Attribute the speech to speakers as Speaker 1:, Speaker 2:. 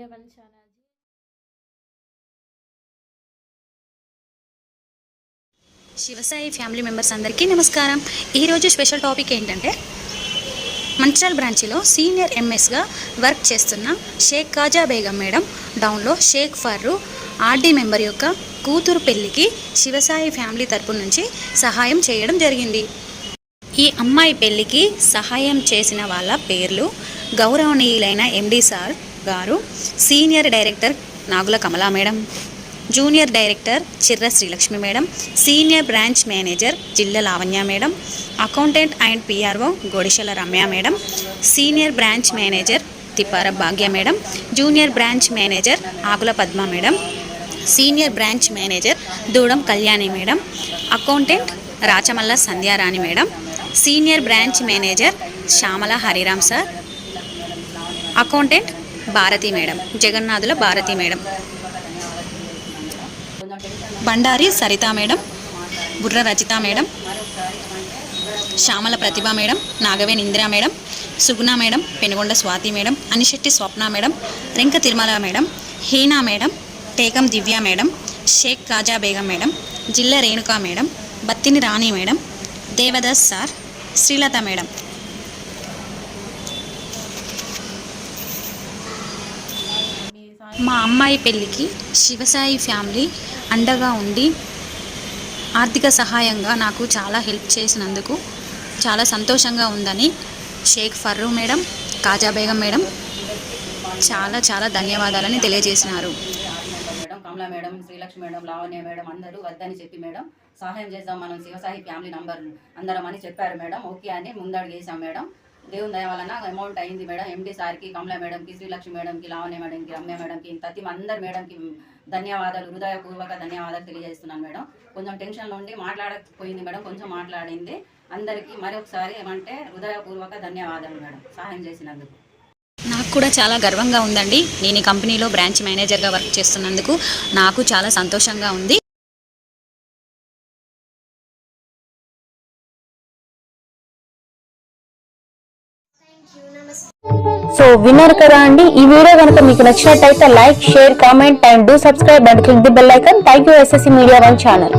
Speaker 1: మీडिया Shivasai family members అందరికీ నమస్కారం. ఈరోజు స్పెషల్ టాపిక్ ఏంటంటే మంచిర్యాల బ్రాంచ్లో సీనియర్ ఎంఎస్గా వర్క్ చేస్తున్న షేక్ కాజా బేగం మేడం. డౌన్లో షేక్ ఫర్రు ఆర్డీ మెంబర్ యొక్క కూతురు పెళ్ళికి శివసాయి ఫ్యామిలీ తరపు నుంచి సహాయం చేయడం జరిగింది. ఈ అమ్మాయి పెళ్ళికి సహాయం చేసిన వాళ్ళ పేర్లు గౌరవనీయులైన ఎండీ సార్ గారు. Senior director Nagula Kamala madam. Junior director Chirra Srilakshmi madam. Senior branch manager Jilla Lavanya madam. Accountant and PRO Godishala Ramya madam. Senior branch manager Tippara Bhagya madam. Junior branch manager Akula Padma madam. Senior branch manager Dudam Kalyani madam. Accountant Rachamalla Sandhyarani madam. Senior branch manager Shyamala Hariram sir. Accountant Bharathi madam. Jagannathula Bharathi madam. Bandari Saritha madam Burra Rachitha madam Shyamala Pratibha madam Nagaven Indira madam Suguna madam Penugonda Swathi madam Anisetti Swapna madam Rinka Tirumala madam Heena madam Tekam Divya madam Sheikh Khaja Begum madam Jilla Renuka madam Battini Rani madam Devadas sir Srilatha madam. మా అమ్మాయి పెళ్ళికి Shivasai family అండగా ఉండి ఆర్థిక సహాయంగా నాకు చాలా help చేసినందుకు చాలా సంతోషంగా ఉందని షేక్ ఫర్రూ మేడం కాజా బేగం మేడం చాలా చాలా ధన్యవాదాలని తెలియజేసినారు.
Speaker 2: Madam Kamala madam Srilakshmi madam Lavanya madam అందరూ వద్దని చెప్పి మేడం సహాయం చేద్దాం మనం శివసాయి ఫ్యామిలీ నంబర్ అందరం అని చెప్పారు మేడం. ఓకే అని ముందడుగు వేసాం మేడం. దేవుని దయ వలన అమౌంట్ అయింది మేడం. ఎండి సార్కి కమలా మేడంకి శ్రీలక్ష్మి మేడంకి లావణ్య మేడంకి రమ్య మేడంకి తతి అందరి మేడంకి ధన్యవాదాలు హృదయపూర్వక ధన్యవాదాలు తెలియజేస్తున్నాను మేడం. కొంచెం టెన్షన్లో ఉండి మాట్లాడకపోయింది మేడం కొంచెం మాట్లాడింది. అందరికీ మరొకసారి ఏమంటే హృదయపూర్వక ధన్యవాదాలు మేడం. సహాయం చేసినందుకు.
Speaker 1: నాకు కూడా చాలా గర్వంగా ఉందండి. నేను ఈ కంపెనీలో బ్రాంచ్ మేనేజర్గా వర్క్ చేస్తున్నందుకు నాకు చాలా సంతోషంగా ఉంది.
Speaker 3: సో విన్నారు కదా అండి ఈ వీడియో కనుక మీకు నచ్చినట్టయితే like share comment and do subscribe and click the bell icon. Thank you SSC media one channel.